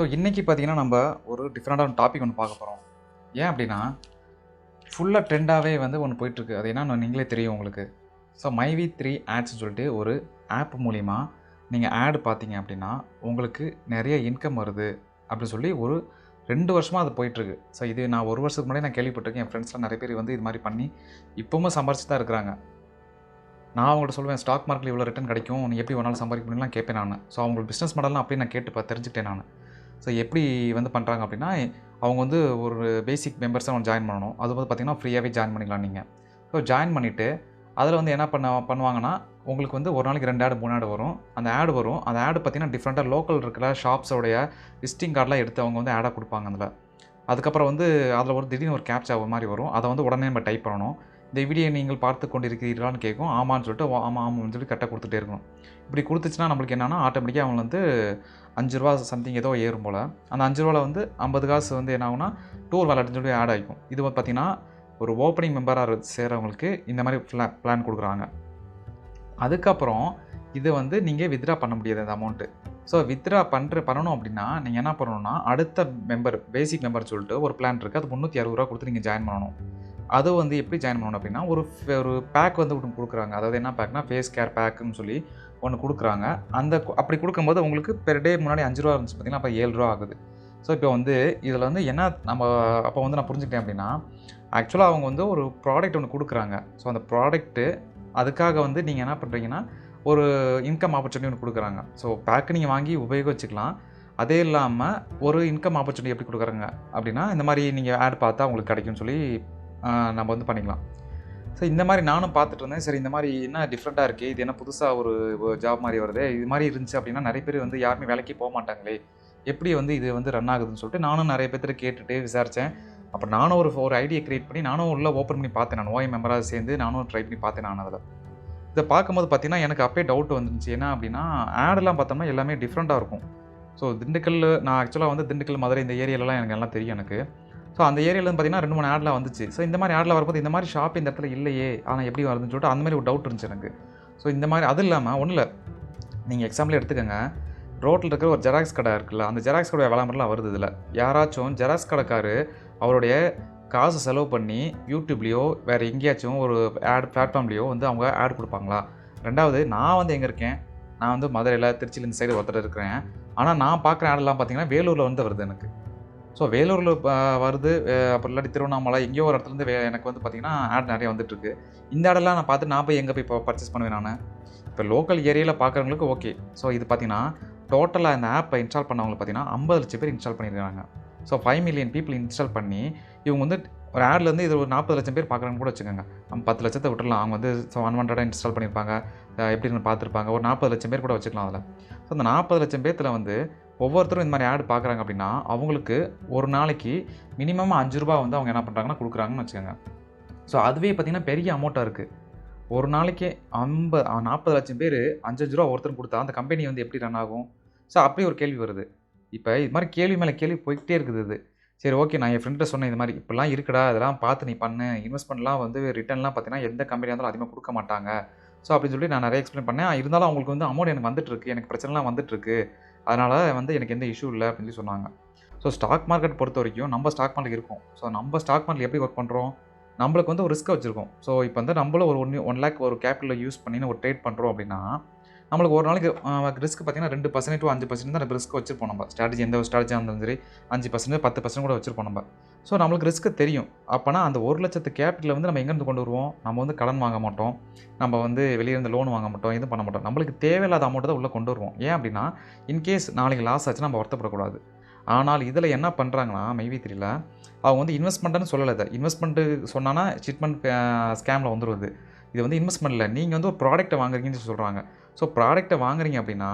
So இன்றைக்கி பார்த்தீங்கன்னா நம்ம ஒரு டிஃப்ரெண்ட்டான டாபிக் ஒன்று பார்க்க போகிறோம் ஏன் அப்படின்னா ஃபுல்லாக ட்ரெண்டாகவே வந்து ஒன்று போயிட்டுருக்கு. அது என்னன்னு நீங்களே தெரியும் உங்களுக்கு. ஸோ மைவி த்ரீ ஆட்ஸ்னு சொல்லிட்டு ஒரு ஆப் மூலிமா நீங்கள் ஆட் பார்த்தீங்க அப்படின்னா உங்களுக்கு நிறைய இன்கம் வருது அப்படின்னு சொல்லி ஒரு ரெண்டு வருஷமாக அது போயிட்டுருக்கு. ஸோ இது நான் ஒரு வருஷத்துக்கு முன்னாடி நான் கேள்விப்பட்டிருக்கேன். என் ஃப்ரெண்ட்ஸ்லாம் நிறைய பேர் வந்து இது மாதிரி பண்ணி இப்போவும் சம்பாரிச்சு தான் இருக்கிறாங்க. நான் அவங்கள்ட்ட சொல்லுவேன் ஸ்டாக் மார்க்கெட்டில் இவ்வளோ ரிட்டர்ன் கிடைக்கும். நீ எப்படி வேணாலும் சம்பாதிக்க முடியும்லாம் கேட்பேன் நான். ஸோ அவங்களுக்கு பிஸ்னஸ் மாடல்லாம் அப்படியே நான் கேட்டு பா தெரிஞ்சுக்கிட்டேன் நான். ஸோ எப்படி வந்து பண்ணுறாங்க அப்படின்னா அவங்க வந்து ஒரு பேசிக் மெம்பர்ஸாக அவங்க ஜாயின் பண்ணணும். அது வந்து பார்த்திங்கன்னா ஃப்ரீயாகவே ஜாயின் பண்ணிக்கலாம் நீங்கள் ஸோ ஜாயின் பண்ணிவிட்டு அதில் வந்து என்ன பண்ண பண்ணுவாங்கன்னா உங்களுக்கு வந்து ஒரு நாளைக்கு ரெண்டு ஆடு மூணு ஆடு வரும். அந்த ஆடு வரும். அந்த ஆடு பார்த்திங்கன்னா டிஃப்ரெண்ட்டாக லோக்கல் இருக்கிற ஷாப்ஸோடைய விசிட்டிங் கார்டெலாம் எடுத்து அவங்க வந்து ஆடாக கொடுப்பாங்க அதில். அதுக்கப்புறம் வந்து அதில் ஒரு திடீர்னு ஒரு கேப்சா ஒரு மாதிரி வரும். அதை வந்து உடனே நம்ம டைப் பண்ணணும். இந்த வீடியோ நீங்கள் பார்த்து கொண்டிருக்கிறீர்களான்னு கேட்கும். ஆமான்னு சொல்லிட்டு ஆமாம் ஆமாம்னு சொல்லி கரெக்டாக கொடுத்துட்டே இருக்கணும். இப்படி கொடுத்துச்சுன்னா நம்மளுக்கு என்னென்னா ஆட்டோமேட்டிக்காக அவங்க வந்து அஞ்சு ரூபா சம்திங் ஏதோ ஏறும் போல். அந்த அஞ்சு ரூபாவில் வந்து ஐம்பது காசு வந்து என்ன டூர் வாலெட்னு சொல்லி ஆட் ஆகிக்கும் இது வந்து பார்த்திங்கன்னா ஒரு ஓப்பனிங் மெம்பராக சேர்கிறவங்களுக்கு இந்த மாதிரி பிளா பிளான் கொடுக்குறாங்க. அதுக்கப்புறம் இது வந்து நீங்கள் வித்ட்ரா பண்ண முடியாது அந்த அமௌண்ட்டு ஸோ வித்ட்ரா பண்ணுற பண்ணணும் அப்படின்னா நீங்கள் என்ன பண்ணணும்னா அடுத்த மெம்பர் பேசிக் மெம்பர் சொல்லிட்டு ஒரு பிளான் இருக்குது அது முந்நூற்றி அறுபது ரூபா கொடுத்து நீங்கள் ஜாயின் பண்ணணும். அது வந்து எப்படி ஜாயின் பண்ணணும் அப்படின்னா ஒரு ஒரு பேக் வந்து கொடுக்குறாங்க. அதாவது என்ன பேக்னா ஃபேஸ் கேர் பேக்குன்னு சொல்லி ஒன்று கொடுக்குறாங்க. அந்த அப்படி கொடுக்கும்போது உங்களுக்கு பெர் டே முன்னாடி அஞ்சு ரூபா இருந்துச்சு பார்த்தீங்கன்னா அப்போ ஏழு ரூபா ஆகுது. ஸோ இப்போ வந்து இதில் வந்து என்ன நம்ம அப்போ வந்து நான் புரிஞ்சுக்கிட்டேன் அப்படின்னா ஆக்சுவலாக அவங்க வந்து ஒரு ப்ராடக்ட் ஒன்று கொடுக்குறாங்க. ஸோ அந்த ப்ராடக்ட்டு அதுக்காக வந்து நீங்கள் என்ன பண்ணுறீங்கன்னா ஒரு இன்கம் ஆப்பர்ச்சுனிட்டி ஒன்று கொடுக்குறாங்க. ஸோ பேக்கு நீங்கள் வாங்கி உபயோகிச்சுக்கலாம். அதே இல்லாமல் ஒரு இன்கம் ஆப்பர்ச்சுனிட்டி எப்படி கொடுக்குறாங்க அப்படின்னா இந்த மாதிரி நீங்கள் ஆட் பார்த்தா உங்களுக்கு கிடைக்கும்னு சொல்லி நம்ம வந்து பண்ணிக்கலாம். ஸோ இந்த மாதிரி நானும் பார்த்துட்டு இருந்தேன். சரி இந்த மாதிரி என்ன டிஃப்ரெண்ட்டாக இருக்குது இது என்ன புதுசாக ஒரு ஜாப் மாதிரி வருது? இது மாதிரி இருந்துச்சு அப்படின்னா நிறைய பேர் வந்து யாருமே வேலைக்கு போக மாட்டாங்களே. எப்படி வந்து இது வந்து ரன் ஆகுதுன்னு சொல்லிட்டு நானும் நிறைய பேர்த்திட்ட கேட்டுட்டு விசாரித்தேன் அப்போ நானும் ஒரு ஒரு ஐடியா க்ரியேட் பண்ணி நானும் உள்ளே ஓப்பன் பண்ணி பார்த்தேன். நான் ஓய் மெம்பராக சேர்ந்து நானும் ட்ரை பண்ணி பார்த்தேன் நான் அதில். இதை பார்க்கும்போது பார்த்தீங்கன்னா எனக்கு அப்பயே டவுட் வந்துருந்துச்சு. என்ன அப்படின்னா ஆடெல்லாம் பார்த்தோம்னா எல்லாமே டிஃப்ரெண்ட்டாக இருக்கும். ஸோ திண்டுக்கல் நான் ஆக்சுவலாக வந்து திண்டுக்கல் மதுரை இந்த ஏரியாலலாம் எனக்கு எல்லாம் தெரியும் எனக்கு. ஸோ அந்த ஏரியாவிலேருந்து பார்த்தீங்கன்னா ரெண்டு மூணு ஆடில் வந்துச்சு. ஸோ இந்த மாதிரி ஆடில் வரும்போது இந்த மாதிரி ஷாப் இந்த இடத்துல இல்லையே ஆனால் எப்படி வருதுன்னு சொல்லிட்டு அந்த மாதிரி ஒரு டவுட் இருந்துச்சு எனக்கு. ஸோ இந்த மாதிரி அது இல்லாமல் ஒன்றும் இல்லை. நீங்கள் எக்ஸாம்பிள் எடுத்துக்கோங்க. ரோட்டில் இருக்கிற ஒரு ஜெராக்ஸ் கடை இருக்குல்ல அந்த ஜெராக்ஸ் கடை விளம்பரம்லாம் வருது இதில். யாராச்சும் ஜெராக்ஸ் கடைக்காரு அவருடைய காசு செலவு பண்ணி யூடியூப்லேயோ வேறு எங்கேயாச்சும் ஒரு ஆட் பிளாட்ஃபார்ம்லேயோ வந்து அவங்க ஆட் கொடுப்பாங்களா? ரெண்டாவது நான் வந்து எங்கே இருக்கேன்? நான் வந்து மதுரையில் திருச்சியில் இந்த சைடு ஒருத்தர் இருக்கிறேன். ஆனால் நான் பார்க்குற ஆடெல்லாம் பார்த்தீங்கன்னா வேலூரில் வந்து வருது எனக்கு. ஸோ வேலூரில் வருது அப்புறம் இல்லாட்டி திருவண்ணாமலை எங்கேயோ ஒரு இடத்துலேருந்து வே எனக்கு வந்து பார்த்தீங்கன்னா ஆட் நிறைய வந்துட்டுருக்கு. இந்த ஆடெல்லாம் நான் பார்த்து நான் போய் எங்கே போய் இப்போ பர்ச்சேஸ் பண்ணுவேன் நான்? இப்போ லோக்கல் ஏரியாவில் பார்க்குறவங்களுக்கு ஓகே ஸோ இது பார்த்தீங்கன்னா டோட்டலாக இந்த ஆப்பை இன்ஸ்டால் பண்ணவங்களுக்கு பார்த்தீங்கன்னா ஐம்பது லட்சம் பேர் இன்ஸ்டால் பண்ணியிருக்காங்க so five million people install பண்ணி இவங்க வந்து ஒரு ஆட்லேருந்து இது ஒரு நாற்பது லட்சம் பேர் பார்க்குறாங்கன்னு கூட வச்சுக்கோங்க. நம்ம பத்து லட்சத்தை விட்டுலாம் அவங்க வந்து ஸோ ஒன் ஹண்ட்ரடாக இன்ஸ்டால் பண்ணியிருப்பாங்க எப்படின்னு பார்த்துருப்பாங்க ஒரு நாற்பது லட்சம் பேர் கூட வச்சுக்கலாம் அதில். ஸோ அந்த நாற்பது லட்சம் பேர்த்தில் வந்து ஒவ்வொருத்தரும் இந்த மாதிரி ஆட் பார்க்குறாங்க அப்படின்னா அவங்களுக்கு ஒரு நாளைக்கு மினிமம் அஞ்சு ரூபா வந்து அவங்க என்ன பண்ணுறாங்கன்னா கொடுக்குறாங்கன்னு வச்சுக்கோங்க. ஸோ அதுவே பார்த்திங்கன்னா பெரிய அமௌண்ட்டாக இருக்குது ஒரு நாளைக்கு ஐம்பது நாற்பது லட்சம் பேர் அஞ்சஞ்சு ரூபா ஒருத்தர் கொடுத்தா அந்த கம்பெனி வந்து எப்படி ரன் ஆகும்? ஸோ அப்படி ஒரு கேள்வி வருது. இப்போ இது மாதிரி கேள்வி மேலே கேள்வி போய்கிட்டே இருக்குது இது. சரி ஓகே நான் என் ஃப்ரெண்ட்டை சொன்னேன் இது மாதிரி இப்படிலாம் இருக்குடா இதெல்லாம் பார்த்து நீ பண்ணு. இன்வெஸ்ட்மெண்ட்லாம் வந்து ரிட்டர்ன்லாம் பார்த்தீங்கன்னா எந்த கம்பெனியாக இருந்தாலும் அதிகமாக கொடுக்க மாட்டாங்க. ஸோ அப்படின்னு சொல்லி நான் நிறைய எக்ஸ்பிளைன் பண்ணேன். இருந்தாலும் அவங்களுக்கு வந்து அமௌண்ட் எனக்கு வந்துட்டுருக்கு எனக்கு பிரச்சனைலாம் வந்துட்டுருக்கு அதனால் வந்து எனக்கு எந்த இஷ்யூ இல்லை அப்படின்னு சொல்லி சொன்னாங்க. ஸோ ஸ்டாக் மார்க்கெட் பொறுத்த வரைக்கும் நம்ம ஸ்டாக் மார்க்கெட் இருக்கும். ஸோ நம்ம ஸ்டாக் மார்க்கெட் எப்படி ஒர்க் பண்ணுறோம் நம்மளுக்கு வந்து ஒரு ரிஸ்க்கை வச்சுருக்கோம். ஸோ இப்போ வந்து நம்மளும் ஒரு ஒன் ஒன் லேக் ஒரு கேபிட்டலில் யூஸ் பண்ணி ஒரு ட்ரேட் பண்ணுறோம் அப்படின்னா நம்மளுக்கு ஒரு நாளைக்கு ரிஸ்க் பார்த்தீங்கன்னா ரெண்டு பர்சன்ட் டு அஞ்சு பர்சன்ட் தான் ரிஸ்க் வச்சிருப்போம் நம்ம. ஸ்ட்ராட்டஜி எந்த ஒரு ஸ்ட்ராட்டஜியாக இருந்தாலும் சரி அஞ்சு பர்சன்ட் பத்து பர்சன்ட் கூட வச்சிருப்போம் நம்ம. ஸோ நம்மளுக்கு ரிஸ்க் தெரியும். அப்போனா அந்த ஒரு லட்சத்து கேபிட்டலில் வந்து நம்ம எங்கேருந்து கொண்டு வருவோம்? நம்ம வந்து கடன் வாங்க மாட்டோம். நம்ம வந்து வெளியே இருந்து லோன் வாங்க மாட்டோம். எதுவும் பண்ண மாட்டோம். நம்மளுக்கு தேவையில்லாத அமௌண்ட்டை தான் உள்ளே கொண்டு வருவோம். ஏன் அப்படின்னா இன்கேஸ் நாளைக்கு லாஸ் ஆச்சுன்னா நம்ம வருத்தப்படக்கூடாது. ஆனால் இதில் என்ன பண்ணுறாங்கன்னா மைவி தெரியல. அவங்க வந்து இன்வெஸ்ட்மெண்ட்டுன்னு சொல்லலை இதை. இன்வெஸ்ட்மெண்ட்டு சொன்னான்னா சிட்மெண்ட் ஸ்கேமில் வந்துடுவது இது வந்து இன்வெஸ்ட்மெண்ட் இல்லை. நீங்கள் வந்து ஒரு ப்ராடக்ட்டை வாங்குறீங்கன்னு சொல்கிறாங்க ஸோ ப்ராடக்ட்டை வாங்குறீங்க அப்படின்னா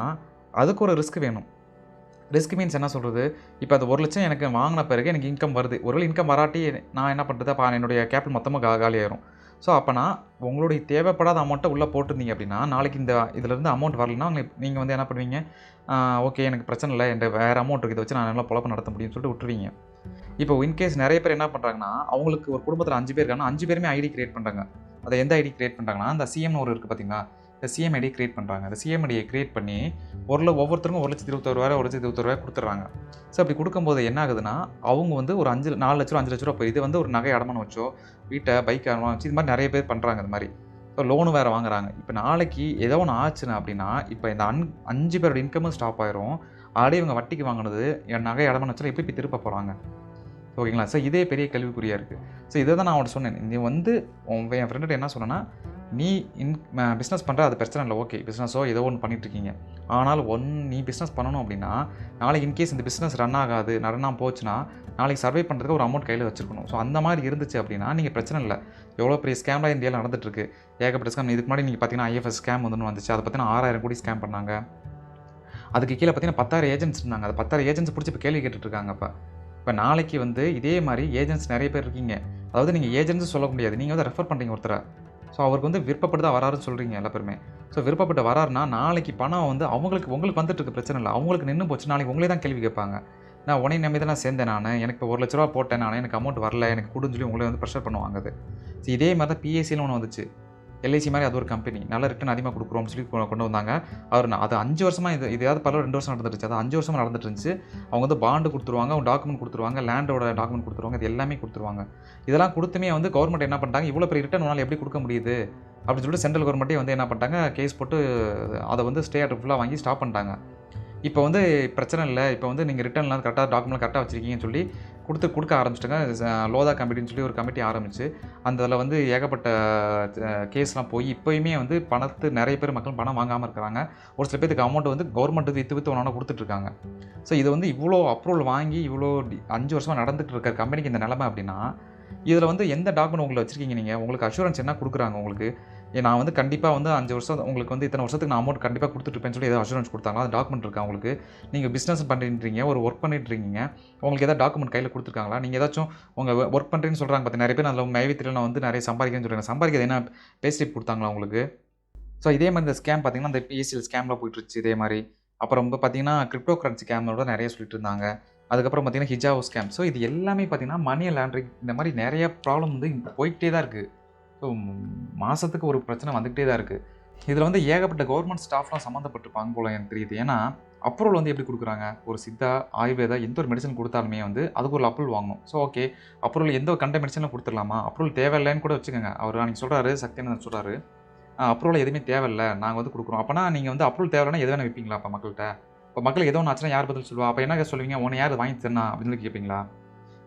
அதுக்கு ஒரு ரிஸ்க் வேணும். ரிஸ்க் மீன்ஸ் என்ன சொல்கிறது இப்போ அது ஒரு லட்சம் எனக்கு வாங்கின பிறகு எனக்கு இன்கம் வருது. ஒருவேளை இன்கம் வராட்டி நான் என்ன பண்ணுறது அப்போ என்னுடைய கேபிட்டல் மொத்தமாக கா காலியாயிரும் ஸோ அப்போனா உங்களுடைய தேவைப்படாத அமௌண்ட்டை உள்ளே போட்டிருந்தீங்க அப்படின்னா நாளைக்கு இந்த இதிலேருந்து அமௌண்ட் வரலன்னா நீங்கள் வந்து என்ன பண்ணுவீங்க? ஓகே எனக்கு பிரச்சனை இல்லை. என் வேறு அமௌண்ட் இருக்குது. வச்சு நான் நல்லா பொழப்பு நடத்த முடியும்னு சொல்லிட்டு விட்டுருவீங்க. இப்போ இன்கேஸ் நிறைய பேர் என்ன பண்ணுறாங்கன்னா அவங்களுக்கு ஒரு குடும்பத்தில் அஞ்சு பேர் இருக்காங்கன்னா அஞ்சு பேருமே ஐடி கிரியேட் பண்ணுறாங்க அதை எந்த ஐடி கிரியேட் பண்ணுறாங்கன்னா அந்த சிஎம்னு ஒரு இருக்குது பார்த்தீங்களா இந்த சிஎம்ஐடி கிரியேட் பண்ணுறாங்க இந்த சிஎம்ஐடியை கிரியேட் பண்ணி ஒரு ஒவ்வொருத்தருக்கும் ஒரு லட்சத்தி இருபத்தொருவாயிரம் ஒரு லட்சத்தி இருபத்தொருவாய் கொடுத்துட்றாங்க. ஸோ அப்படி கொடுக்கும்போது என்ன ஆகுதுன்னா அவங்க வந்து ஒரு அஞ்சு நாலு லட்ச ரூபா அஞ்சு லட்ச ரூபா போய் இது வந்து ஒரு நகை அடமானம் வச்சோ வீட்டை பைக் அடமானம் வச்சு இது மாதிரி நிறைய பேர் பண்ணுறாங்க இது மாதிரி. ஸோ லோனு வேறு வாங்குறாங்க. இப்போ நாளைக்கு ஏதோ ஒன்று ஆச்சுன்னா அப்படின்னா இப்போ இந்த அன் அஞ்சு பேரோட இன்கமும் ஸ்டாப் ஆயிரும். ஆல்ரெடி இவங்க வட்டிக்கு வாங்கினது என் நகை அடமானம் வச்சாலும் எப்படி போய் திருப்ப போகிறாங்க ஓகேங்களா சார் இதே பெரிய கேள்விக்குறியாக இருக்குது ஸோ இதை தான் நான் அவன்கிட்ட சொன்னேன். நீ வந்து உன் என் ஃப்ரெண்ட்ட என்ன சொன்னேன்னா நீ இன் பிஸ்னஸ் பண்ணுற அது பிரச்சனை இல்லை ஓகே பிஸ்னஸோ ஏதோ ஒன்று பண்ணிகிட்ருக்கீங்க இருக்கீங்க ஆனால் ஒன் நீ பிஸ்னஸ் பண்ணணும் அப்படின்னா நாளைக்கு இன்கேஸ் இந்த பிஸ்னஸ் ரன் ஆகாது ரன் போச்சுன்னா நாளைக்கு சர்வை பண்ணுறதுக்கு ஒரு அமௌண்ட் கையில் வச்சுருக்கணும். ஸோ அந்த மாதிரி இருந்துச்சு அப்படின்னா நீங்கள் பிரச்சனை இல்லை. எவ்வளோ பெரிய ஸ்கேம்லாம் இந்தியாவில் நடந்துட்டுருக்கு. ஏகப்பட்ட ஸ்கேம் இதுக்கு முன்னாடி நீங்கள் பார்த்தீங்கன்னா ஐஎஃப்எஸ் ஸ்கேம் வந்து வந்துச்சு. அதை பார்த்தீங்கன்னா ஆறாயிரம் கோடி ஸ்கேம் பண்ணாங்க. அதுக்கு கீழே பார்த்தீங்கன்னா பத்தாயிரம் ஏஜென்ட்ஸ் இருந்தாங்க. அது பத்தாயிரம் ஏஜென்ட்ஸ் பிடிச்சி இப்போ கேள்வி கேட்டுருக்காங்க இப்போ. இப்போ நாளைக்கு வந்து இதே மாதிரி ஏஜென்ட்ஸ் நிறைய பேர் இருக்கீங்க. அதாவது நீங்கள் ஏஜென்ட்ஸ் சொல்ல முடியாது. நீங்கள் வந்து ரெஃபர் பண்ணுறீங்க ஒருத்தரை. ஸோ அவருக்கு வந்து விருப்பப்பட்டு தான் வராருன்னு சொல்கிறீங்க எல்லா பேருமே. ஸோ விருப்பப்பட்டு வராருன்னா நாளைக்கு பணம் வந்து அவங்களுக்கு உங்களுக்கு வந்துட்டு இருக்க பிரச்சனை இல்லை. அவங்களுக்கு நின்று போச்சு நாளைக்கு உங்களே தான் கேள்வி கேட்பாங்க. நான் உடனே நம்பி தான் நான் சேர்ந்தேன் நான். எனக்கு இப்போ ஒரு லட்ச ரூபா போட்டேன் நான். எனக்கு அமௌண்ட் வரல. எனக்கு கொடுன்னு சொல்லி உங்களே வந்து ப்ரெஷர் பண்ணுவாங்க அது. ஸோ இதே மாதிரி தான் பிஎஸ்சின்னு ஒன்று வந்துச்சு. எல்ஐசி மாதிரி அது ஒரு கம்பெனி நல்ல ரிட்டர்ன் அதிகமாக கொடுக்குறோம்னு சொல்லி கொ- கொண்டு வந்தாங்க. அவர் அது அஞ்சு வருஷமாக இது இதாவது பல ரெண்டு வருஷம் நடந்துருச்சு அது அஞ்சு வருஷமாக நடந்துட்டு இருந்துச்சு. அவங்க வந்து பாண்டு கொடுத்துருவாங்க அவங்க டாக்குமெண்ட் கொடுத்துருவாங்க லேண்டோட டாக்குமெண்ட் கொடுத்துருவாங்க இது எல்லாமே கொடுத்துருவாங்க. இதெல்லாம் கொடுத்துமே வந்து கவர்மெண்ட் என்ன பண்ணிட்டாங்க இவ்வளோ பெரிய ரிட்டர்ன் உனால் எப்படி கொடுக்க முடியுது? அப்படின்னு சொல்லிட்டு சென்ட்ரல் கவர்மெண்ட்டே வந்து என்ன பண்ணிட்டாங்க கேஸ் போட்டு அதை வந்து ஸ்டே ஆர்டர் ஃபுல்லாக வாங்கி ஸ்டாப் பண்ணிட்டாங்க. இப்போ வந்து பிரச்சனை இல்லை. இப்போ வந்து நீங்கள் ரிட்டர்ன்லாம் கரெக்டாக டாக்குமெண்ட் கரெக்டாக வச்சுருக்கீங்கன்னு சொல்லி கொடுத்து கொடுக்க ஆரம்பிச்சிட்டாங்க. லோதா கமிட்டின்னு சொல்லி ஒரு கமிட்டி ஆரம்பிச்சு அந்த அதில் வந்து ஏகப்பட்ட கேஸ்லாம் போய் இப்போயுமே வந்து பணத்து நிறைய பேர் மக்கள் பணம் வாங்காமல் இருக்கிறாங்க. ஒரு சில பேருக்கு அமௌண்ட் வந்து கவர்மெண்ட் இது வித்து ஒன்றா கொடுத்துட்ருக்காங்க ஸோ இது வந்து இவ்வளோ அப்ரூவல் வாங்கி இவ்வளோ அஞ்சு வருஷமாக நடந்துகிட்டு இருக்க கம்பெனிக்கு இந்த நிலமை அப்படின்னா இதில் வந்து எந்த டாக்குமெண்ட் உங்களை வச்சுருக்கீங்க நீங்கள் உங்களுக்கு அஷூரன்ஸ் என்ன கொடுக்குறாங்க உங்களுக்கு? நான் வந்து கண்டிப்பாக வந்து அஞ்சு வருஷம் உங்களுக்கு வந்து இத்தனை வருஷத்துக்கு நான் அமௌண்ட் கண்டிப்பாக கொடுத்துட்ருப்பேன்னு சொல்லி ஏதாவது அஷூரன்ஸ் கொடுத்தாங்களா அது டாக்குமெண்ட் இருக்கா உங்களுக்கு? நீங்கள் பிஸ்னஸ் பண்ணிட்டுருக்கீங்க ஒரு ஒர்க் பண்ணிட்டுருக்கீங்க. உங்களுக்கு ஏதாவது டாக்குமெண்ட் கையில் கொடுத்துருக்காங்களா? நீங்கள் ஏதாச்சும் உங்கள் ஒர்க் பண்ணுறேன்னு சொல்கிறாங்க பார்த்து நிறைய பேர் அதில் மைவித்திரில் நான் வந்து நிறைய சம்பாதிக்கிறேன்னு சொல்கிறேன் சம்பாதிக்கிறது என்ன பேஸ்டிப் கொடுத்தாங்களா உங்களுக்கு? ஸோ இதே மாதிரி இந்த ஸ்கேம் பார்த்திங்கன்னா இந்த பிஎஸ்சிஎல் ஸ்கேமில் போயிட்டுருச்சு இதே மாதிரி. அப்புறம் வந்து பார்த்தீங்கன்னா கிரிப்டோ கரன்சி ஸ்கேமோட நிறைய சொல்லிட்டு இருந்தாங்க அதுக்கப்புறம் பார்த்தீங்கன்னா ஹிஜாவோ ஸ்கேம் ஸோ இது எல்லாமே பார்த்தீங்கன்னா மணி லாண்ட்ரிங் இந்த மாதிரி நிறைய ப்ராப்ளம் வந்து போயிட்டே போய்கிட்டே தான் இருக்குது ஸோ மாதத்துக்கு ஒரு பிரச்சனை வந்துக்கிட்டே தான் இருக்குது இதில் வந்து ஏகப்பட்ட கவர்மெண்ட் ஸ்டாஃப்லாம் சம்மந்தப்பட்டிருப்பாங்க போல எனக்கு தெரியுது. ஏன்னா அப்ரூவல் வந்து எப்படி கொடுக்குறாங்க? ஒரு சித்தா ஆயுர்வேதா எந்த ஒரு மெடிசன் கொடுத்தாலுமே வந்து அதுக்கு ஒரு அப்ரூவல் வாங்கணும். ஸோ ஓகே அப்ரூவல் எந்த கண்ட மெடிசனில் கொடுத்துடலாமா? அப்ரூவல் தேவையில்லைன்னு கூட வச்சுக்கோங்க. அவர் அன்றைக்கி சொல்கிறாரு சக்தியான சொல்கிறாரு அப்ரூவல் எதுவுமே தேவையில்ல. நாங்கள் வந்து கொடுக்குறோம். அப்போனா நீங்கள் வந்து அப்ரூவல் தேவைன்னா எது வேணால் விற்பீங்களா அப்போ மக்கள்கிட்ட? இப்போ மக்களுக்கு ஏதோ ஒன்று ஆச்சுன்னா யார் பதில் சொல்லுவா? அப்போ என்ன சொல்லுவீங்க? உன்னை யார் வாங்கி தரணும் அப்படின்னு சொல்லி கேட்பீங்களா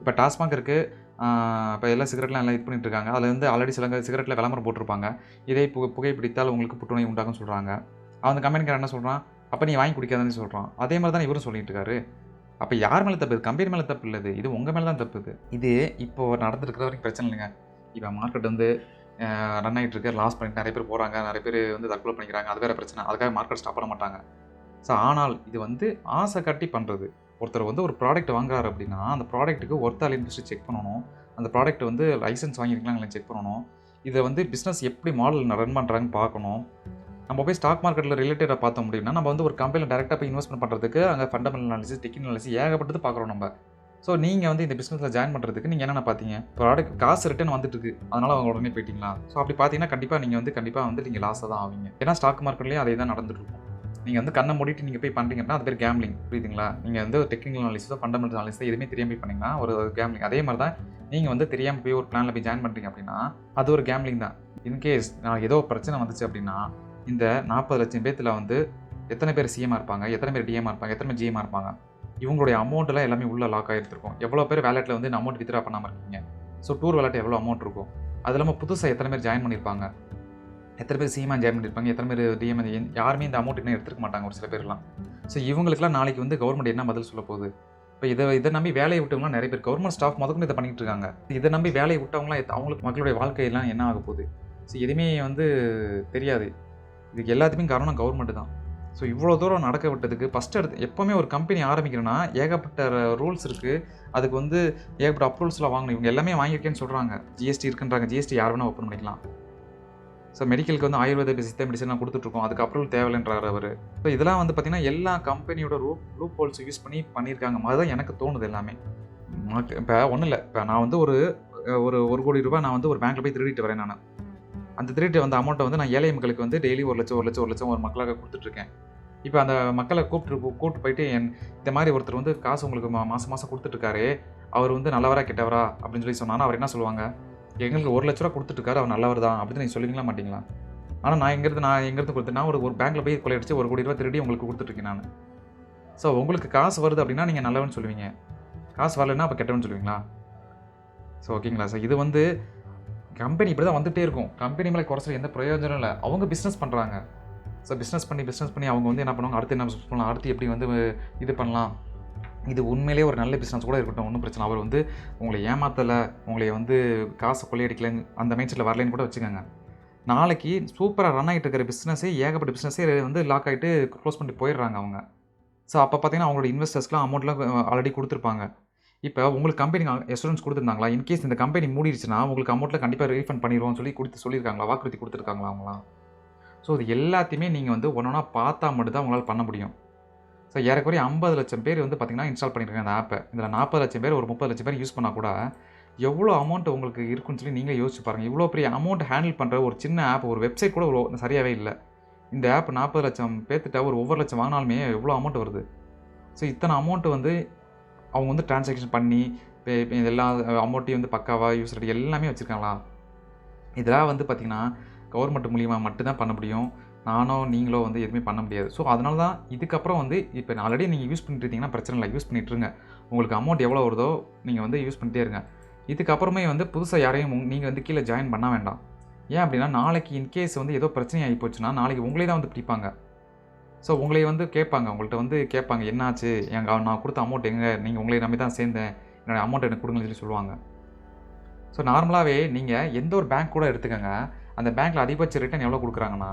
இப்போ டாஸ்மாக் இருக்குது இப்போ எல்லாம் சிகரெட்லாம் எல்லாம் இது பண்ணிட்டுருக்காங்க அதில் வந்து ஆல்ரெடி சில சிகரெட்டில் விளம்பரம் போட்டிருப்பாங்க. இதே புகை புகைப்பிடித்தால் உங்களுக்கு புற்றுநோய் உண்டாகும் சொல்கிறாங்க அந்த கம்பெனிக்காரன் என்ன சொல்கிறான் அப்போ நீ வாங்கி குடிக்காதன்னு சொல்கிறான் அதே மாதிரி தான் இவரும் சொல்லிட்டு இருக்காரு. அப்போ யார் மேலே தப்பு? கம்பெனி மேலே தப்பு இல்லை இது. உங்கள் மேலே தான் தப்பு இது. இது இப்போ நடந்துருக்கிற வரைக்கும் பிரச்சனை இல்லைங்க. இப்போ மார்க்கெட் வந்து ரன் ஆகிட்டு இருக்கு. லாஸ் பண்ணிட்டு நிறைய பேர் போகிறாங்க நிறைய பேர் வந்து தற்கொலை பண்ணிக்கிறாங்க. அது வேறு பிரச்சனை. அதுக்காக மார்க்கெட் ஸ்டாப் பண்ண மாட்டாங்க. ஸோ ஆனால் இது வந்து ஆசை கட்டி பண்ணுறது ஒருத்தர் வந்து ஒரு ப்ராடக்ட் வாங்குறாரு அப்படின்னா அந்த ப்ராடக்ட்டுக்கு ஒர்த்தால் இண்டஸ்ட்ரி செக் பண்ணணும். அந்த ப்ராடக்ட் வந்து லைசன்ஸ் வாங்கியிருக்கலாம் செக் பண்ணணும். இதை வந்து பிஸ்னஸ் எப்படி மாடல் ரன் பண்ணுறாங்கன்னு பார்க்கணும். நம்ம போய் ஸ்டாக் மார்க்கெட்டில் ரிலேட்டடாக பார்த்தோம் அப்படின்னா நம்ம வந்து ஒரு கம்பெனியில் டேரெக்டாக போய் இன்வெஸ்ட்மெண்ட் பண்ணுறதுக்கு அங்கே ஃபண்டமெண்டல் அனாலிசிஸ் டெக்னிக்கல் அனாலிசிஸ் ஏகப்பட்டது பார்க்குறோம் நம்ம. ஸோ நீங்கள் வந்து இந்த பிஸ்னஸில் ஜாயின் பண்ணுறதுக்கு நீங்கள் என்னென்ன பார்த்தீங்க? ப்ராடக்ட் காசு ரிட்டர்ன் வந்துட்டு இருக்கு. அதனால் அவங்க உடனே போயிட்டீங்களா? ஸோ அப்படி பார்த்தீங்கன்னா கண்டிப்பாக நீங்கள் வந்து கண்டிப்பாக வந்து நீங்கள் லாஸாக தான் ஆவீங்க. ஏன்னா ஸ்டாக் மார்க்கெட்லேயும் அதே தான் நடந்துட்டு இருக்கும். நீங்கள் வந்து கண்ணை மூடிட்டு நீங்கள் போய் பண்ணுறீங்கன்னா அது பேர் கேம்லிங் புரியுதுங்களா? நீங்கள் வந்து டெக்னிக்கல் அனாலிசிஸோ ஃபண்டமெண்டல் அனாலிஸோ எதுவுமே தெரியாமல் போய் பண்ணிங்கன்னா ஒரு கேம்லிங் அதே மாதிரி தான் நீங்கள் வந்து தெரியாமல் போய் ஒரு பிளானில் போய் ஜாயின் பண்ணுறீங்க அப்படின்னா அது ஒரு கேம்லிங் தான். இன்கேஸ் நான் ஏதோ பிரச்சனை வந்துச்சு அப்படின்னா இந்த நாற்பது லட்சம் பேர்த்தில் வந்து எத்தனை பேர் சிஎம்மாக இருப்பாங்க? எத்தனை பேர் டிஎம்மாக இருப்பாங்க? எத்தனை பேர் ஜிஎம்மாக இருப்பாங்க? இவங்களுடைய அமௌண்ட்லாம் எல்லாமே உள்ள லாக் ஆகிருக்கும் எவ்வளோ பேர் வேலெட்டில் வந்து அமௌண்ட் வித்ரா பண்ணாமல் இருக்கீங்க? ஸோ டூர் வேலெட் எவ்வளோ அமௌண்ட் இருக்கும்? அது இல்லாமல் புதுசாக எத்தனை பேர் ஜாயின் பண்ணியிருப்பாங்க எத்தனை பேர் சீமான் ஜாயின் பண்ணியிருப்பாங்க எத்தனை பேர் டிஎம் யாருமே இந்த அமௌண்ட் இன்னும் எடுத்துக்க மாட்டாங்க ஒரு சில பேர்லாம். ஸோ இவங்களுக்குலாம் நாளைக்கு வந்து கவர்மெண்ட் என்ன பதில் சொல்ல போகுது? இப்போ இதை இதை நம்பி வேலையை விட்டவங்களாம் நிறைய பேர் கவர்மெண்ட் ஸ்டாஃப் முதக்கொண்டு இதை பண்ணிட்டு இருக்காங்க. இதை நம்பி வேலையை விட்டவங்களாம் அவங்களுக்கு மக்களுடைய வாழ்க்கையெல்லாம் என்ன ஆக போகுது? ஸோ எதுவுமே வந்து தெரியாது. இதுக்கு எல்லாத்துக்குமே காரணம் கவர்மெண்ட் தான். ஸோ இவ்வளோ தூரம் நடக்க விட்டதுக்கு ஃபஸ்ட் எடுத்து எப்போவுமே ஒரு கம்பெனி ஆரம்பிக்கிறேன்னா ஏகப்பட்ட ரூல்ஸ் இருக்குது அதுக்கு வந்து ஏகப்பட்ட அப்ரூவல்ஸ்லாம் வாங்கணும். இவங்க எல்லாமே வாங்கியிருக்கேன்னு சொல்கிறாங்க ஜிஎஸ்டி இருக்குன்றாங்க. ஜிஎஸ்டி யார் வேணால் ஓப்பன் பண்ணிக்கலாம். ஸோ மெடிக்கலுக்கு வந்து ஆயுர்வேத சித்த மெடிசன்லாம் கொடுத்துட்ருக்கோம். அதுக்கு அப்ரூவல் தேவையில்லைன்றார் அவர். ஸோ இதெல்லாம் வந்து பார்த்திங்கன்னா எல்லா கம்பெனியோட ரூப் ரூப் ஹோல்ஸ் யூஸ் பண்ணி பண்ணியிருக்காங்க. மாதிரி தான் எனக்கு தோணுது எல்லாமே. இப்போ ஒன்றும் இல்லை. இப்போ நான் வந்து ஒரு ஒரு ஒரு கோடி ரூபாய் நான் வந்து ஒரு பேங்க்கில் போய் திருடிட்டு வரேன் நான். அந்த திருட்டு வந்த அமௌண்ட்டை வந்து நான் ஏழை மக்களுக்கு வந்து டெய்லி ஒரு லட்சம் ஒரு லட்சம் ஒரு லட்சம் ஒரு மக்களாக கொடுத்துட்ருக்கேன். இப்போ அந்த மக்களை கூப்பிட்டு கூப்பிட்டு போயிட்டு என் இந்த மாதிரி ஒருத்தர் வந்து காசு உங்களுக்கு மா மாதம் மாதம் கொடுத்துட்ருக்காரு. அவர் வந்து நல்லவரா கெட்டவரா அப்படின்னு சொல்லி சொன்னாங்கன்னா அவர் என்ன சொல்லுவாங்க? எங்களுக்கு ஒரு லட்ச ரூபா கொடுத்துட்டுருக்காரு அவர் நல்லவர் தான். அப்படின்னு நீங்கள் சொல்லுவீங்களா மாட்டீங்களா? ஆனால் நான் எங்கேருந்து நான் எங்கேருந்து கொடுத்து நான் ஒரு ஒரு பேங்க்கில் போய் கொள்ளையடிச்சு ஒரு கோடி ரூபா திருடி உங்களுக்கு கொடுத்துட்ருக்கேன் நான். ஸோ உங்களுக்கு காசு வருது அப்படின்னா நீங்கள் நல்லவன்னு சொல்லுவீங்க. காசு வரலைன்னா அப்போ கெட்டவன்னு சொல்லுவீங்களா? ஸோ ஓகேங்களா சார் இது வந்து கம்பெனி இப்படி தான் வந்துகிட்டே இருக்கும். கம்பெனி மேலே குறைச்சல் எந்த பிரயோஜனம் இல்லை. அவங்க பிஸ்னஸ் பண்ணுறாங்க ஸோ பிஸ்னஸ் பண்ணி பிஸ்னஸ் பண்ணி அவங்க வந்து என்ன பண்ணுவாங்க? அடுத்து என்ன business பண்ணலாம்? அடுத்து எப்படி வந்து இது பண்ணலாம்? இது உண்மையிலே ஒரு நல்ல பிஸ்னஸ் கூட இருக்கட்டும் ஒன்றும் பிரச்சனை அவர் வந்து உங்களை ஏமாத்தலை உங்களை வந்து காசை கொள்ளையடிக்கலைன்னு அந்த மைண்ட் செட்டில் வரலைன்னு கூட வச்சுக்கோங்க. நாளைக்கு சூப்பராக ரன் ஆகிட்டு இருக்கிற பிஸ்னஸே ஏகப்பட்ட பிஸ்னஸே வந்து லாக் ஆகிட்டு க்ளோஸ் பண்ணிட்டு போயிடுறாங்க அவங்க. ஸோ அப்போ பார்த்தீங்கன்னா அவங்களோட இன்வெஸ்டர்ஸ்க்குலாம் அமௌண்ட்லாம் ஆல்ரெடி கொடுத்துருப்பாங்க. இப்போ உங்களுக்கு கம்பெனி எஸ்டூடெண்ட்ஸ் கொடுத்துருந்தாங்களா? இன்கேஸ் இந்த கம்பெனி மூடிடுச்சுன்னா உங்களுக்கு அமௌண்ட்டில் கண்டிப்பாக ரீஃபண்ட் பண்ணிடுவோம்னு சொல்லி கொடுத்து சொல்லியிருக்காங்களா? வாக்குறுதி கொடுத்துருக்காங்களா அவங்களாம்? ஸோ இது எல்லாத்தையுமே நீங்கள் வந்து ஒன்றா பார்த்தா மட்டும்தான் உங்களால் பண்ண முடியும். ஸோ ஏறக்குறைய ஐம்பது லட்சம் பேர் வந்து பார்த்திங்கன்னா இன்ஸ்டால் பண்ணியிருக்காங்க அந்த ஆப்பை இதில் நாற்பது லட்சம் பேர் ஒரு முப்பது லட்சம் பேர் யூஸ் பண்ணால் கூட எவ்வளோ அமௌண்ட் உங்களுக்கு இருக்குன்னு சொல்லி நீங்களே யோசிச்சு பாருங்கள் இவ்வளோ பெரிய அமௌண்ட் ஹேண்டில் பண்ணுற ஒரு சின்ன ஆப் ஒரு வெப்சைட் கூட ஒரு சரியாகவே இல்லை. இந்த ஆப் நாற்பது லட்சம் பேர்த்துட்ட ஒரு ஒவ்வொரு லட்சம் வாங்கினாலுமே எவ்வளோ அமௌண்ட் வருது? ஸோ இத்தனை அமௌண்ட்டு வந்து அவங்க வந்து டிரான்சாக்ஷன் பண்ணி எல்லா அமௌண்ட்டையும் வந்து பக்காவாக யூஸ் எல்லாமே வச்சுருக்காங்களா? இதெல்லாம் வந்து பார்த்திங்கன்னா கவர்மெண்ட் மூலியமாக மட்டும்தான் பண்ண முடியும். நானோ நீங்களோ வந்து எதுவுமே பண்ண முடியாது. ஸோ அதனால தான் இதுக்கப்புறம் வந்து இப்போ ஆல்ரெடி நீங்கள் யூஸ் பண்ணிட்டு இருந்தீங்கன்னா பிரச்சனை இல்லை. யூஸ் பண்ணிட்டுருங்க உங்களுக்கு அமௌண்ட் எவ்வளோ வருதோ நீங்கள் வந்து யூஸ் பண்ணிட்டே இருங்க. இதுக்கப்புறமே வந்து புதுசாக யாரையும் நீங்கள் வந்து கீழே ஜாயின் பண்ண வேண்டாம். ஏன் அப்படின்னா நாளைக்கு இன்கேஸ் வந்து ஏதோ பிரச்சனை ஆகி போச்சுன்னா நாளைக்கு உங்களே தான் வந்து பிடிப்பாங்க. ஸோ உங்களை வந்து கேட்பாங்க. உங்கள்கிட்ட வந்து கேட்பாங்க என்னாச்சு? எங்கள் நான் கொடுத்த அமௌண்ட் எங்கே? நீங்கள் உங்களை நம்பி தான் சேர்ந்தேன். என்னோடய அமௌண்ட் எனக்கு கொடுங்கன்னு சொல்லி சொல்லுவாங்க. ஸோ நார்மலாகவே நீங்கள் எந்த ஒரு பேங்க் கூட எடுத்துக்கோங்க. அந்த பேங்க்கில் அதிகபட்ச ரிட்டர்ன் எவ்வளோ கொடுக்குறாங்கன்னா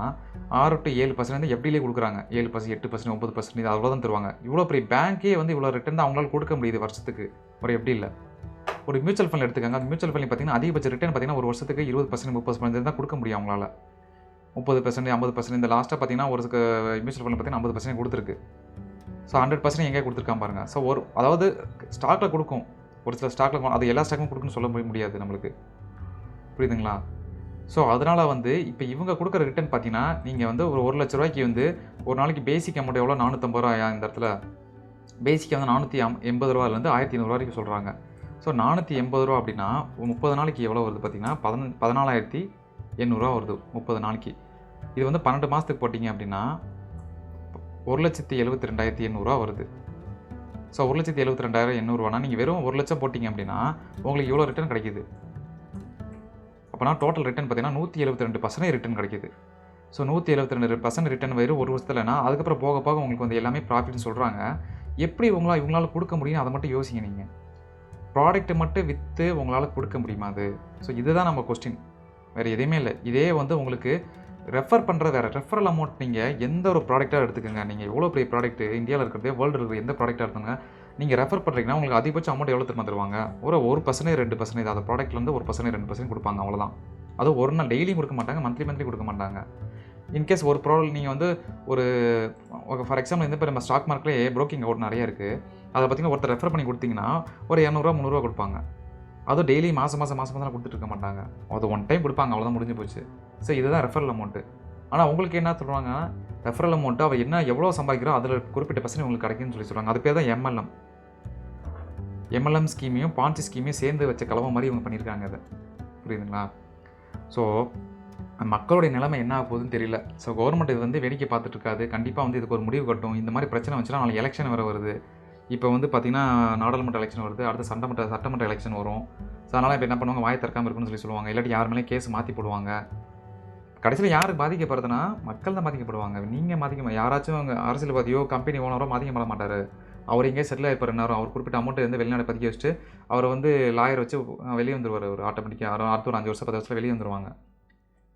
ஆறு டு ஏழு பர்சன்ட் வந்து எப்படிலே கொடுக்குறாங்க. ஏழு பர்சன்ட் எட்டு பர்சன்ட் ஒம்பது பர்சன்ட் இது அவ்வளோ தான் தருவாங்க. இவ்வளோ பெரிய பேங்க்கே வந்து இவ்வளோ ரிட்டர்ன் தான் அவங்களால கொடுக்க முடியுது வருஷத்துக்கு. ஒரு எப்படி இல்லை ஒரு மியூச்சுவல் ஃபண்ட் எடுத்துக்காங்க. அந்த மியூச்சுவல் ஃபண்ட் பார்த்தீங்கன்னா அதிகபட்ச ரிட்டர்ன் பார்த்தீங்கன்னா ஒரு வருஷத்துக்கு இருபது பர்சன்ட் முப்பது பர்சன்ட் தான் கொடுக்க முடியும் அவங்களால. முப்பது பர்சன்ட் ஐம்பது பர்சன்ட் இந்த லாஸ்ட்டாக பார்த்தீங்கன்னா ஒரு மியூச்சுவல் ஃபண்ட் பார்த்தீங்கன்னா ஐம்பது பர்சன்ட் கொடுத்துருக்கு. ஸோ ஹண்ட்ரட் பர்சன்ட் எங்கே கொடுத்துருக்கான் பாருங்க. ஸோ ஒரு அதாவது ஸ்டாக்கில் கொடுக்கும். ஒரு சில ஸ்டாக்கில் அது எல்லா ஸ்டாக்கும் கொடுக்குன்னு சொல்ல முடியாது நம்மளுக்கு. புரியுதுங்களா? ஸோ அதனால் வந்து இப்போ இவங்க கொடுக்குற ரிட்டர்ன் பார்த்தீங்கன்னா நீங்கள் வந்து ஒரு ஒரு லட்ச ரூபாய்க்கு வந்து ஒரு நாளைக்கு பேசிக் அமௌண்ட் எவ்வளோ நானூற்றம்பது ரூபாயா இந்த இடத்துல? பேசிக்காக வந்து நானூற்றி அம் எண்பது ரூபாலேருந்து ஆயிரத்தி ஐநூறுரூவா வரைக்கும் சொல்கிறாங்க ஸோ நானூற்றி எண்பது ரூபா அப்படின்னா முப்பது நாளைக்கு எவ்வளோ வருது பார்த்தீங்கன்னா பதின பதினாலாயிரத்தி எண்ணூறுரூவா வருது முப்பது நாளைக்கு. இது வந்து பன்னெண்டு மாதத்துக்கு போட்டிங்க அப்படின்னா ஒரு லட்சத்தி எழுபத்தி ரெண்டாயிரத்தி எண்ணூறுரூவா வருது. ஸோ ஒரு லட்சத்தி எழுபத்தி ரெண்டாயிரம் எண்ணூறுவானா நீங்கள் வெறும் ஒரு லட்சம் போட்டிங்க அப்படின்னா உங்களுக்கு இவ்வளோ ரிட்டர்ன் கிடைக்குது. அப்போனா டோட்டல் ரிட்டர்ன் பார்த்தீங்கன்னா நூற்றி எழுபத்தி ரெண்டு பர்சன்ட் ரிட்டர்ன் கிடைக்குது. ஸோ நூற்றி எழுபத்தி ரெண்டு பர்சன்ட் ரிட்டன் வெறும் ஒரு வருஷத்துலனா அதுக்கப்புறம் போக போக உங்களுக்கு வந்து எல்லாமே ப்ராஃபிட்னு சொல்கிறாங்க எப்படி உங்களால் இவங்களால் கொடுக்க முடியும்னு அதை மட்டும் யோசிங்க நீங்கள் ப்ராடக்ட்டை மட்டும் விற்று உங்களால் கொடுக்க முடியுமா அது? ஸோ இதுதான் நம்ம கொஸ்டின் வேறு எதுவுமே இல்லை. இதே வந்து உங்களுக்கு ரெஃபர் பண்ணுற வேறு ரெஃபரல் அமௌண்ட் நீங்கள் எந்த ஒரு ப்ராடக்ட்டாக எடுத்துக்கோங்க. நீங்கள் எவ்வளோ பெரிய ப்ராடக்ட் இந்தியாவில் இருக்கிறதே வேர்ல்டு இருக்கிற எந்த ப்ராடக்ட்டாக எடுத்துங்க நீங்கள் ரெஃபர் பண்ணுறீங்கன்னா உங்களுக்கு அதிகபட்ச அமௌண்ட் எவ்வளோ திரும்ப தருவாங்க? ஒரு ஒரு பர்சன்டேஜ் ரெண்டு பர்சன்டேஜ் அந்த ப்ராடக்ட்லேருந்து ஒரு பர்சன்டேஜ் ரெண்டு பர்சன்ட் கொடுப்பாங்க அவ்வளோதான் அதுவும் ஒரு நாள் டெய்லியும் கொடுக்க மாட்டாங்க மந்த்லி மந்த்லி கொடுக்க மாட்டாங்க. இன்கேஸ் ஒரு ப்ராடக்ட் நீங்கள் வந்து ஒரு ஃபார் எக்ஸாம்பிள் இந்த இப்போ நம்ம ஸ்டாக் மார்க்கெட்லேயே ப்ரோக்கிங் அவுட் நிறைய இருக்குது அதை பார்த்தீங்கன்னா ஒருத்தர் ரெஃபர் பண்ணி கொடுத்தீங்கன்னா ஒரு இரநூறுவா முந்நூறுவா கொடுப்பாங்க. அதுவும் டெய்லி மாதம் மாதம் மாதம் மாதம் கொடுத்துட்டு இருக்க மாட்டாங்க. அது ஒன் டைம் கொடுப்பாங்க அவ்வளோதான் முடிஞ்சு போச்சு. ஸோ இதுதான் ரெஃபரல் அமௌண்ட்டு ஆனால் உங்களுக்கு என்ன சொல்லுவாங்க ரெஃபரல் அமௌண்ட்டு அவள் என்ன எவ்வளோ சம்பாதிக்கிறோ அதில் குறிப்பிட்ட பர்சன்ட் உங்களுக்கு கிடைக்குன்னு சொல்லி சொல்லுவாங்க. அது பேர் தான் எம்எல்எம் எம்எல்எம் ஸ்கீமையும் பான்சி ஸ்கீமையும் சேர்ந்து வச்ச கலவை மாதிரி இவங்க பண்ணியிருக்காங்க அதை. புரியுதுங்களா? ஸோ மக்களுடைய நிலைமை என்ன ஆக போகுதுன்னு தெரியல. ஸோ கவர்மெண்ட் இது வந்து வேடிக்கை பார்த்துட்டு இருக்காது. கண்டிப்பாக வந்து இதுக்கு ஒரு முடிவு கட்டும். இந்த மாதிரி பிரச்சனை வச்சுன்னா நாளைக்கு எலெக்ஷன் வர வருது. இப்போ வந்து பார்த்திங்கன்னா நாடாளுமன்ற எலெக்ஷன் வருது. அடுத்து சட்டமன்ற சட்டமன்ற எலெக்ஷன் வரும். ஸோ அதனால் இப்போ என்ன பண்ணுவாங்க? வாய் திறக்காமல் இருக்குன்னு சொல்லி சொல்லுவாங்க. இல்லாட்டி யார் மேலேயும் கேஸ் மாற்றி போடுவாங்க. கடைசியில் யார் பாதிக்கப்படுதுன்னா மக்கள் தான் பாதிக்கப்படுவாங்க. நீங்கள் பாதிக்க யாராச்சும் அவங்க அரசியல்வாதியோ கம்பெனி ஓனரோ பாதிக்கப்பட மாட்டார். அவர் எங்கேயே செட்டில் ஆகிப்பார் நேரம் அவர் குறிப்பிட்ட அமௌண்ட் வந்து வெளிநாடு பதுக்கி வச்சுட்டு அவர் வந்து லாயர் வச்சு வெளியே வந்துருவார் ஒரு ஆட்டோமேட்டிக்காக அடுத்த ஒரு அஞ்சு வருஷம் பத்து வருஷத்தில் வெளியே வந்துருவாங்க.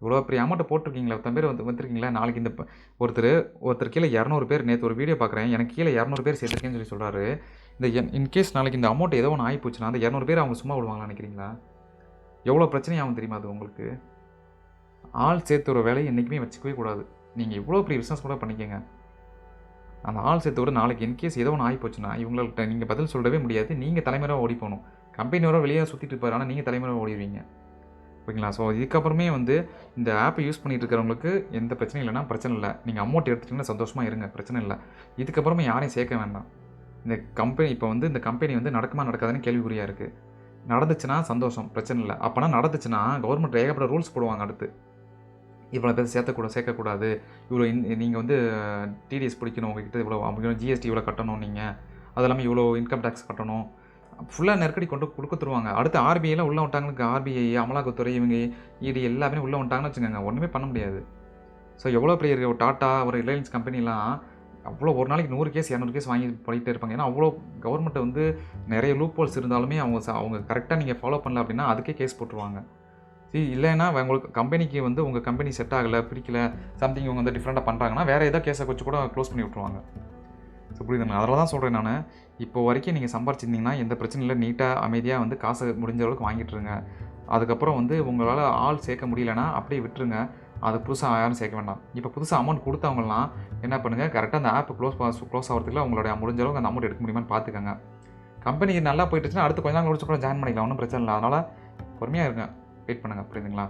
இவ்வளோ பெரிய அமௌண்ட்டை போட்டிருக்கீங்களா? ஒருத்தன் பேர் வந்து வந்துருக்கீங்களா? நாளைக்கு இந்த ஒருத்தர் ஒருத்தர் கீழே இரநூறு பேர் நேற்று ஒரு வீடியோ பார்க்குறேன் எனக்கு கீழே இரநூறு பேர் சேர்த்துருக்கேன்னு சொல்லி சொல்கிறாரு இந்த இன்கேஸ் நாளைக்கு இந்த அமௌண்ட் ஏதோ ஒன்று ஆகி போச்சுன்னா அந்த இரநூறு பேர் அவங்க சும்மா விடுவாங்களா நினைக்கிறீங்களா? எவ்வளோ பிரச்சனையாகும் தெரியுமா அது உங்களுக்கு? ஆள் சேர்த்து ஒரு வேலையை என்றைக்குமே வச்சுக்கவே கூடாது. நீங்கள் இவ்வளோ பெரிய பிஸ்னஸ் கூட பண்ணிக்கங்க. அந்த ஆள் சேர்த்து விட நாளைக்கு இன்கேஸ் ஏதோ ஒன்று ஆகி போச்சுன்னா இவங்கள்ட்ட நீங்கள் பதில் சொல்லவே முடியாது நீங்கள் தலைமுறையாக ஓடி போகணும். கம்பெனியோட வெளியே சுற்றிட்டு இருப்பார் ஆனால் நீங்கள் தலைமுறை ஓடிடுவீங்க. ஓகேங்களா? ஸோ இதுக்கப்புறமே வந்து இந்த ஆப்பை யூஸ் பண்ணிகிட்டு இருக்கிறவங்களுக்கு எந்த பிரச்சனையும் இல்லைன்னா பிரச்சனை இல்லை. நீங்கள் அமௌண்ட் எடுத்துட்டீங்கன்னா சந்தோஷமாக இருங்க பிரச்சனை இல்லை. இதுக்கப்புறமே யாரையும் சேர்க்க வேண்டாம். இந்த கம்பெனி இப்போ வந்து இந்த கம்பெனி வந்து நடக்குமா நடக்காதுன்னு கேள்விக்குறியாக இருக்குது நடந்துச்சுன்னா சந்தோஷம் பிரச்சனை இல்லை. அப்போனா நடந்துச்சுன்னா கவர்மெண்ட் ஏகப்பட்ட ரூல்ஸ் போடுவாங்க அடுத்து. இவ்வளோ பேர் சேர்த்தக்கூட சேர்க்கக்கூடாது இவ்வளோ இன் நீங்கள் வந்து டிடிஎஸ் பிடிக்கணும் உங்ககிட்ட இவ்வளோ ஜிஎஸ்டி இவ்வளோ கட்டணும் நீங்கள் அது இல்லாமல் இவ்வளோ இன்கம் டேக்ஸ் கட்டணும். ஃபுல்லாக நெருக்கடி கொண்டு கொடுக்க தருவாங்க. அடுத்து ஆர்பிஐலாம் உள்ளே வந்துட்டாங்களுக்கு ஆர்பிஐ அமலாக்கத்துறை இவங்க இடி எல்லாமே உள்ளே வந்துட்டாங்கன்னு வச்சுக்கோங்க. ஒன்றுமே பண்ண முடியாது. ஸோ எவ்வளோ பெரிய ஒரு டாட்டா ஒரு ரிலையன்ஸ் கம்பெனிலாம் அவ்வளோ ஒரு நாளைக்கு நூறு கேஸ் இரநூறு கேஸ் வாங்கி பண்ணிகிட்டே இருப்பாங்க. ஏன்னா அவ்வளோ கவர்மெண்ட் வந்து நிறைய லூப் ஹோல்ஸ் இருந்தாலுமே அவங்க அவங்க கரெக்டாக நீங்கள் ஃபாலோ பண்ணல அப்படின்னா அதுக்கே கேஸ் போட்டுருவாங்க. சரி இல்லைன்னா உங்களுக்கு கம்பெனிக்கு வந்து உங்கள் கம்பெனி செட் ஆகலை பிடிக்கல சம்திங் இவங்க வந்து டிஃப்ரெண்ட்டாக பண்ணுறாங்கன்னா வேறு ஏதோ கேஸை வச்சு கூட க்ளோஸ் பண்ணி விட்ருவாங்க ஸோ நான் அதில் தான் சொல்கிறேன் நான். இப்போ வரைக்கும் நீங்கள் சம்பாரிச்சிருந்தீங்கன்னா எந்த பிரச்சனையும் இல்லை. நீட்டாக அமைதியாக வந்து காசை முடிஞ்ச அளவுக்கு வாங்கிட்டுருங்க அதுக்கப்புறம் வந்து உங்களால் ஆள் சேர்க்க முடியலன்னா அப்படியே விட்டுருங்க. அது புதுசாக யாரும் சேர்க்க வேண்டாம். இப்போ புதுசாக அமௌண்ட் கொடுத்தவங்கலாம் என்ன பண்ணுங்கள் கரெக்டாக அந்த ஆப் க்ளோஸ் க்ளோஸ் ஆகிறதுக்குள்ள உங்களுடைய முடிஞ்ச அளவுக்கு அந்த அமௌண்ட் எடுக்க முடியுமான்னு பார்த்துக்கோங்க. கம்பெனி நல்லா போயிட்டுச்சுன்னா அடுத்து கொஞ்ச நாள் முடிச்சு கூட ஜாயின் பண்ணிக்கலாம். ஒன்றும் பிரச்சனை இல்லை. அதனால் பொறுமையாக இருங்க. வெயிட் பண்ணுங்கள் புரியுதுங்களா?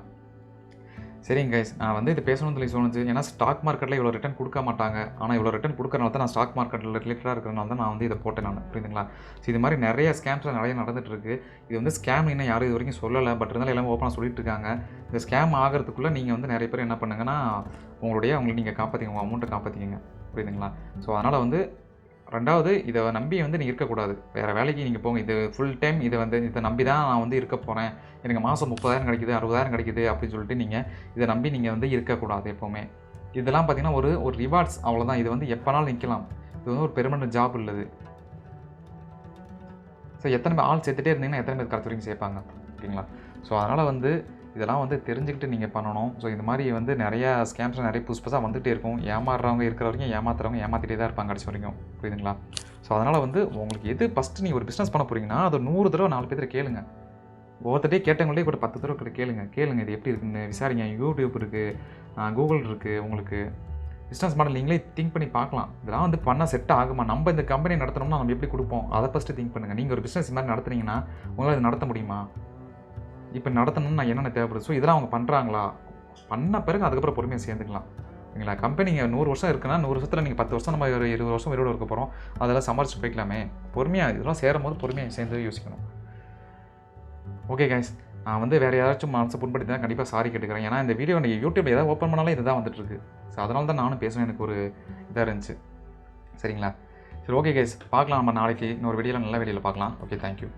சரிங்க கைஸ் நான் வந்து இது பேசணும்னு சொல்லி சொல்லுச்சு ஏன்னா ஸ்டாக் மார்க்கெட்டில் இவ்வளோ ரிட்டர்ன் கொடுக்க மாட்டாங்க. ஆனால் இவ்வளோ ரிட்டர்ன் கொடுக்கறனால தான் நான் ஸ்டாக் மார்க்கெட்டில் ரிலேட்டடாக இருக்கிறனால தான் நான் வந்து இதை போட்டேன் நான் புரியுதுங்களா? ஸோ இது மாதிரி நிறைய ஸ்கேம்ஸ் நிறைய நடந்துட்டு இருக்கு இது வந்து ஸ்கேம் இன்னும் யாரும் இது வரைக்கும் சொல்லலை பட் இருந்தாலும் எல்லாமே ஓப்பனாக சொல்லிட்டு இருக்காங்க. இந்த ஸ்கேம் ஆகிறதுக்குள்ளே நீங்கள் வந்து நிறைய பேர் என்ன பண்ணுங்கன்னா உங்களுடைய அவங்களை நீங்கள் காப்பாற்றிங்க உங்கள் அமௌண்ட்டை காப்பாற்றிக்கங்க புரியுதுங்களா? ஸோ அதனால் வந்து ரெண்டாவது இதை நம்பி வந்து நீங்கள் இருக்கக்கூடாது. வேறு வேலைக்கு நீங்கள் போங்க. இது ஃபுல் டைம் இதை வந்து இதை நம்பி தான் நான் வந்து இருக்க போகிறேன் எனக்கு மாதம் முப்பதாயிரம் கிடைக்குது அறுபதாயிரம் கிடைக்குது அப்படின்னு சொல்லிட்டு நீங்கள் இதை நம்பி நீங்கள் வந்து இருக்கக்கூடாது எப்போவுமே. இதெல்லாம் பார்த்தீங்கன்னா ஒரு ஒரு ரிவார்ட்ஸ் அவ்வளோதான் இது வந்து எப்போனாலும் நிற்கலாம் இது வந்து ஒரு பெர்மனன்ட் ஜாப் உள்ளது ஸோ எத்தனை பேர் ஆள் சேர்த்துட்டே இருந்தீங்கன்னா எத்தனை பேர் கடைசி சேர்ப்பாங்க? ஓகேங்களா? ஸோ அதனால் வந்து இதெல்லாம் வந்து தெரிஞ்சுக்கிட்டு நீங்கள் பண்ணணும். ஸோ இந்த மாதிரி வந்து நிறையா ஸ்கேம்ஸ் நிறைய புதுசு புதுசாக வந்துகிட்டே இருக்கும். ஏமாறுறவங்க இருக்கிற வரைக்கும் ஏமாத்துறவங்க ஏமாத்திட்டே தான் இருப்பாங்க கடைசி வரைக்கும். புரியுதுங்களா? ஸோ அதனால் வந்து உங்களுக்கு எது ஃபஸ்ட்டு நீங்கள் ஒரு பிஸ்னஸ் பண்ண போகிறீங்கன்னா அதை நூறு தடவை நாலு பேர் கேளுங்க. ஒவ்வொருத்தட்டே கேட்டவங்களே ஒரு பத்து தடவை கிட்ட கேளுங்க. கேளுங்க இது எப்படி இருக்குன்னு. விசாரிங்க. யூடியூப் இருக்குது கூகுள் இருக்குது உங்களுக்கு. பிஸ்னஸ் மாடல் நீங்களே திங்க் பண்ணி பார்க்கலாம். இதெல்லாம் வந்து பண்ணால் செட் ஆகுமா? நம்ம இந்த கம்பெனி நடத்தணும்னா நம்ம எப்படி கொடுப்போம்? அதை ஃபஸ்ட்டு திங்க் பண்ணுங்கள் நீங்கள் ஒரு பிஸ்னஸ் மாதிரி நடத்துனீங்கன்னா உங்களால் இது நடத்த முடியுமா? இப்போ நடத்தணும்னு நான் என்னென்ன தேவைப்படுது? ஸோ இதெல்லாம் அவங்க பண்ணுறாங்களா பண்ண பிறகு அதுக்கப்புறம் பொறுமையாக சேர்ந்துக்கலாம். சரிங்களா கம்பெனிங்க நூறு வருஷம் இருக்குன்னா நூறு வருஷத்தில் நீங்கள் பத்து வருஷம் நம்ம ஒரு இருபது வருஷம் உயிரோடு இருக்க போகிறோம் அதெல்லாம் சமாளித்து போய்க்கலாமே. பொறுமையாக இதெல்லாம் சேரும் போது பொறுமையாக சேர்ந்து யோசிக்கணும். ஓகே கைஸ் நான் வந்து வேறு யாராச்சும் மனசை புண்படுத்தி தான் கண்டிப்பாக சாரி கேட்டுக்கிறேன். ஏன்னா இந்த வீடியோ நீங்கள் யூடியூப் ஏதாவது ஓப்பன் பண்ணாலும் இதுதான் வந்துட்டுருக்கு. ஸோ அதனால தான் நானும் பேசுவேன் எனக்கு ஒரு இதாக இருந்துச்சு. சரிங்களா? சரி ஓகே கைஸ் பார்க்கலாம் நம்ம நாளைக்கு இன்னொரு வீடியோவில் நல்ல வீடியோவில் பார்க்கலாம். Okay thank you